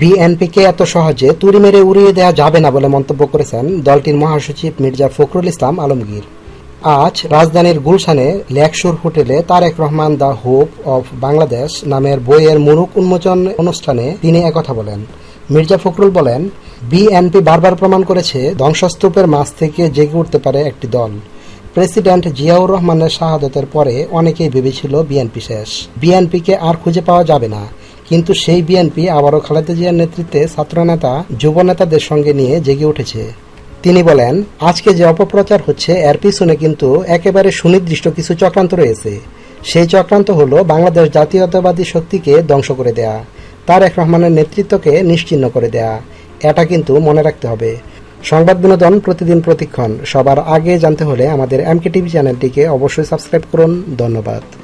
বিএনপিকে এত সহজে তুড়ি মেরে উড়িয়ে দেওয়া যাবে না বলে মন্তব্য করেছেন দলটির মহাসচিব মির্জা ফখরুল ইসলাম আলমগীর। আজ রাজধানীর গুলশানে লেকশুর হোটেলে Tarique Rahman the hope of Bangladesh নামের বইয়ের মুরুক উন্মোচন অনুষ্ঠানে তিনি একথা বলেন। মির্জা ফখরুল বলেন, বিএনপি বারবার প্রমাণ করেছে ধ্বংসস্তূপের মাছ থেকে জেগে উঠতে পারে একটি দল। প্রেসিডেন্ট জিয়াউর রহমানের শাহাদতের পরে অনেকেই ভেবেছিল বিএনপি শেষ। বিএনপিকে আর খুঁজে পাওয়া যাবে না। কিন্তু সেই বিএনপি আবারও খালেদা জিয়ার নেতৃত্বে ছাত্রনেতা যুব নেতাদের সঙ্গে নিয়ে জেগে উঠেছে। তিনি বলেন, আজকে যে অপপ্রচার হচ্ছে, এর পিছনে কিন্তু একেবারে সুনির্দিষ্ট কিছু চক্রান্ত রয়েছে। সেই চক্রান্ত হল বাংলাদেশ জাতীয়তাবাদী শক্তিকে ধ্বংস করে দেয়া। তারেক রহমানের নেতৃত্বকে নিশ্চিহ্ন করে দেয়া। এটা কিন্তু মনে রাখতে হবে। সংবাদ বিনোদন প্রতিদিন প্রতিক্ষণ। সবার আগে জানতে হলে আমাদের এমকে টিভি চ্যানেলটিকে অবশ্যই সাবস্ক্রাইব করুন। ধন্যবাদ।